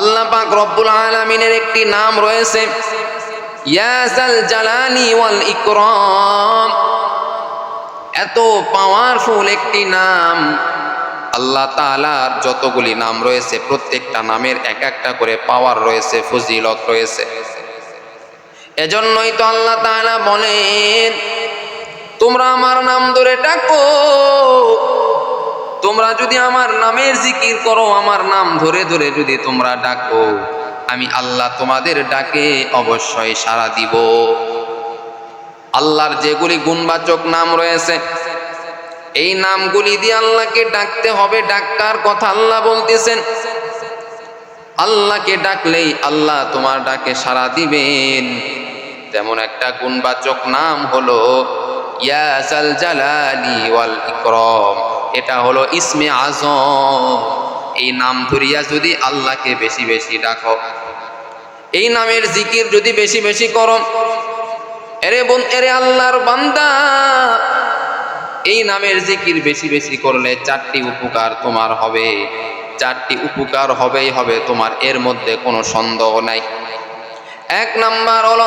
আল্লাহ পাক রব্বুল আলামিনের একটি নাম রয়েছে জালালি ওয়াল ইকরাম। এত পাওয়ারফুল একটি নাম। আল্লাহ তাআলার যতগুলি নাম রয়েছে, প্রত্যেকটা নামের এক একটা করে পাওয়ার রয়েছে, ফজিলত রয়েছে। এজন্যই তো আল্লাহ তাআলা বলেন, তোমরা আমার নাম ধরে ডাকো। তোমরা যদি আমার নামের জিকির করো, আমার নাম ধরে ধরে যদি তোমরা ডাকো, আমি আল্লাহ তোমাদের ডাকে অবশ্যই সাড়া দিব। আল্লাহর যেগুলি গুণবাচক নাম রয়েছে, এই নামগুলি দিয়ে আল্লাহকে ডাকতে হবে, ডাক্তার কথা আল্লাহ বলতেছেন। আল্লাহকে ডাকলেই আল্লাহ তোমার ডাকে সাড়া দিবেন। তেমন একটা গুণবাচক নাম হলো ইয়াজাল জালালি ওয়াল ইকরম। এটা হলো ইসমে আজম। এই নাম ধরিয়া যদি আল্লাহকে বেশি বেশি ডাকো। এই নামের জিকির যদি বেশি বেশি করো। এরে বোন, এরে আল্লাহর বান্দা। এই নামের জিকির বেশি বেশি করলে চারটি উপকার তোমার হবে। চারটি উপকার হবেই হবে, তোমার এর মধ্যে কোনো সন্দেহ নাই। এক নাম্বার হলো,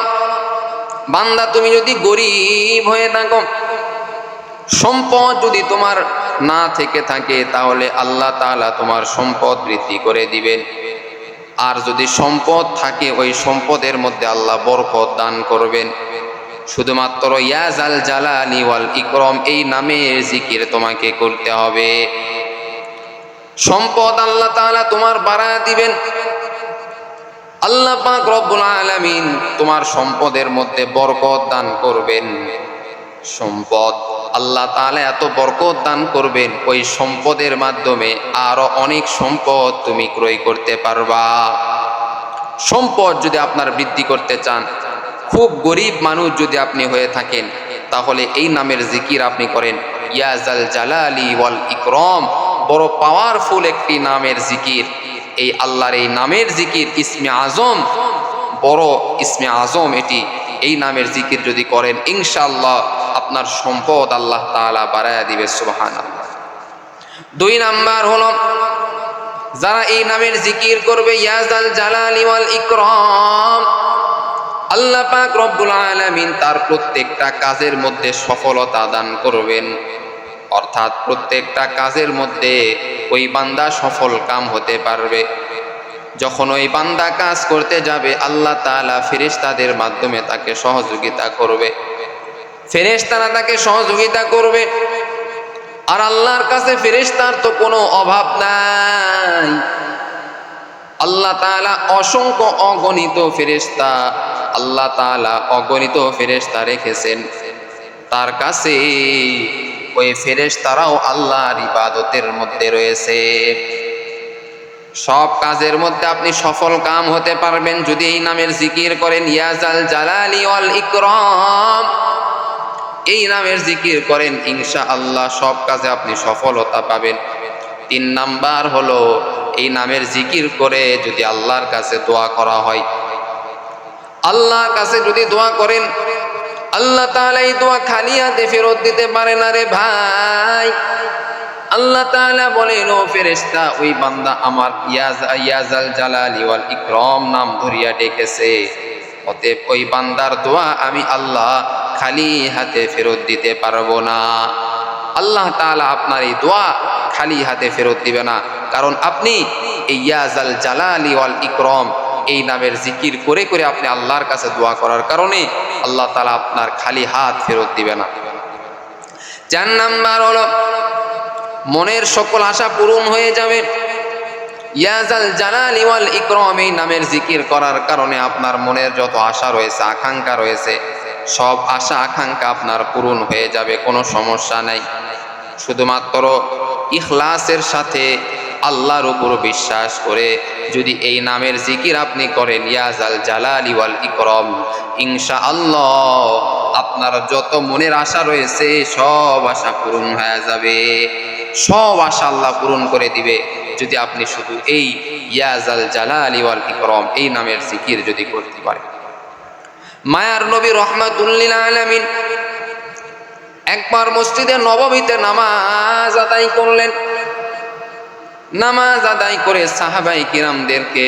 বান্দা তুমি যদি গরিব হয়ে থাকো সম্পদ যদি তোমার না থেকে থাকে, তাহলে আল্লাহ তাআলা তোমার সম্পদ বৃদ্ধি করে দিবেন। আর যদি সম্পদ থাকে, ওই সম্পদের মধ্যে আল্লাহ বরকত দান করবেন। শুধুমাত্র ইয়াজাল জালালি ওয়াল ইকরম, এই নামের জিকির তোমাকে করতে হবে। সম্পদ আল্লাহ তাআলা তোমার বাড়া দিবেন। আল্লাহ পাক রব্বুল আলামিন তোমার সম্পদের মধ্যে বরকত দান করবেন। সম্পদ আল্লাহ তাআলা এত বরকত দান করবেন, ওই সম্পদের মাধ্যমে আরও অনেক সম্পদ তুমি ক্রয় করতে পারবা। সম্পদ যদি আপনার বৃদ্ধি করতে চান, খুব গরিব মানুষ যদি আপনি হয়ে থাকেন, তাহলে এই নামের জিকির আপনি করেন ইয়াজাল জালালি ওয়াল ইকরম। বড় পাওয়ারফুল একটি নামের জিকির। এই আল্লাহর এই নামের জিকির ইসমে আজম, বড় ইসমে আজম এটি। এই নামের জিকির যদি করেন, ইনশাআল্লাহ আপনার সম্পদ আল্লাহ তাআলা বাড়ায়া দিবে সুবহান দুই নাম্বার হলো, যারা এই নামের জিকির করবে ইয়াজাল জালালি ওয়াল ইকরাম, আল্লাহ পাক রব্বুল আলামিন তার প্রত্যেকটা কাজের মধ্যে সফলতা দান করবেন। অর্থাৎ প্রত্যেকটা কাজের মধ্যে ওই বান্দা সফল কাম হতে পারবে। যখন ওই বান্দা কাজ করতে যাবে, আল্লাহ তাআলা ফেরেশতাদের মাধ্যমে তাকে সহযোগিতা করবে। ফেরেশতারা তাকে সহযোগিতা করবে। আর আল্লাহর কাছে ফেরেশতার তো কোনো অভাব নাই। আল্লাহ তাআলা অসংখ্য অগণিত ফেরেশতা আল্লাহ তাআলা অগণিত ফেরেশতা রেখেছেন। তার কাছে ওই ফেরেশতারাও আল্লাহর ইবাদতের মধ্যে রয়েছে। সব কাজের মধ্যে আপনি সফল কাম হতে পারবেন যদি এই নামের জিকির করেন ইয়াজাল জালালি ওয়াল ইকরম। এই নামের জিকির করেন ইনশা আল্লাহ সব কাজে আপনি সফলতা পাবেন। তিন নাম্বার হলো, এই নামের জিকির করে যদি আল্লাহর কাছে দোয়া করা হয়। আল্লাহর কাছে যদি দোয়া করেন, আল্লাহ তাআলা এই দোয়া খালি হাতে ফেরত দিতে পারে না রে ভাই। আল্লাহ তাআলা বলেন, ও ফেরেশতা, ওই বান্দা আমার ইয়াজ, ইয়াজাল জালালি ওয়াল ইকরাম নাম ধরিয়া ডেকেছে। অতএব ওই বান্দার দোয়া আমি আল্লাহ খালি হাতে ফেরত দিতে পারব না। আল্লাহ তাআলা আপনার এই দোয়া খালি হাতে ফেরত দিবে না। কারণ আপনি এই ইয়াজাল জালালি ওয়াল ইকরম, এই নামের জিকির করে করে আপনি আল্লাহর কাছে দোয়া করার কারণে আল্লাহ তাআলা আপনার খালি হাত ফেরত দিবে না। চার নাম্বার হলো। মনের সকল আশা পূরণ হয়ে যাবে। ইয়াজাল জালালি ওয়াল ইকরাম এই নামের জিকির করার কারণে আপনার মনের যত আশা রয়েছে, আকাঙ্ক্ষা রয়েছে, সব আশা, আকাঙ্ক্ষা আপনার পূরণ হয়ে যাবে, কোনো সমস্যা নাই। শুধুমাত্র ইখলাসের সাথে আল্লাহর উপর বিশ্বাস করে যদি এই নামের জিকির আপনি করেন ইয়াজাল জালালি ওয়াল ইকরম ইনশা আল্লাহ আপনার যত মনের আশা রয়েছে, সব আশা পূরণ হয়ে যাবে। সব আশা আল্লাহ পূরণ করে দিবে। যদি আপনি শুধু এই ইয়াজাল জালালি ওয়াল ইকরম, এই নামের জিকির যদি করতে পারেন। মায়ার নবী রহমাতুল্লিল আলামিন একবার মসজিদে নবমীতে নামাজ আদায় করলেন। নামাজ আদায় করে সাহাবাই কিরামদেরকে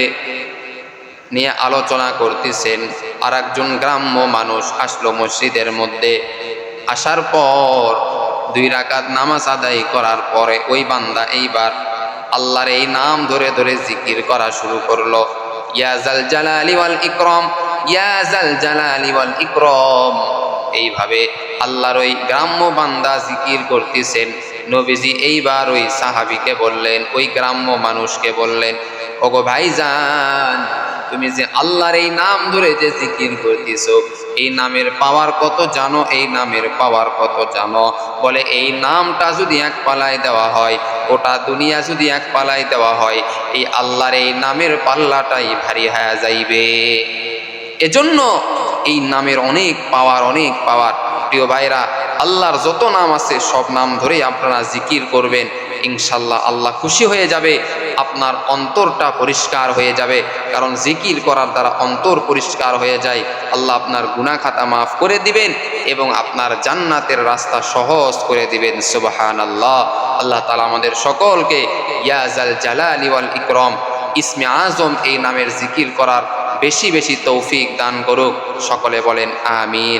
নিয়ে আলোচনা করতেছেন। আর একজন গ্রাম্য মানুষ আসলো মসজিদের মধ্যে। আসার পর দুই রাকাত নামাজ আদায় করার পরে ওই বান্দা এইবার আল্লাহর এই নাম ধরে ধরে জিকির করা শুরু করল। ইয়াজাল জালালি ওয়াল ইকরম ইয়াজাল জালালি ওয়াল ইকরম। এইভাবে আল্লাহর ওই গ্রাম্য বান্দা জিকির করতেছেন। নবীজি এইবার ওই সাহাবিকে বললেন, ওই গ্রাম্য মানুষকে বললেন, ওগো ভাইজান তুমি যে আল্লাহর এই নাম ধরে যে জিকির করতেছো, এই নামের পাওয়ার কত জানো? এই নামের পাওয়ার কত জানো? বলে, এই নামটা যদি এক পালায় দেওয়া হয় ওটা দুনিয়া যদি এক পালায় দেওয়া হয়, এই আল্লাহর এই নামের পাল্লাটাই ভারী হয়ে যাইবে। এজন্য এই নামের অনেক পাওয়ার অনেক পাওয়ার। প্রিয় ভাইরা, আল্লাহর যত নাম আছে, সব নাম ধরেই আপনারা জিকির করবেন। ইনশাল্লাহ আল্লাহ খুশি হয়ে যাবে। আপনার অন্তরটা পরিষ্কার হয়ে যাবে। কারণ জিকির করার দ্বারা অন্তর পরিষ্কার হয়ে যায়। আল্লাহ আপনার গুনাহ খাতা মাফ করে দিবেন এবং আপনার জান্নাতের রাস্তা সহজ করে দিবেন। সুবাহান আল্লাহ আল্লাহ তালা আমাদের সকলকে ইয়াজাল জালালি ওয়াল ইকরম, ইসমে আজম এই নামের জিকির করার বেশি বেশি তৌফিক দান করুক। সকলে বলেন, আমিন।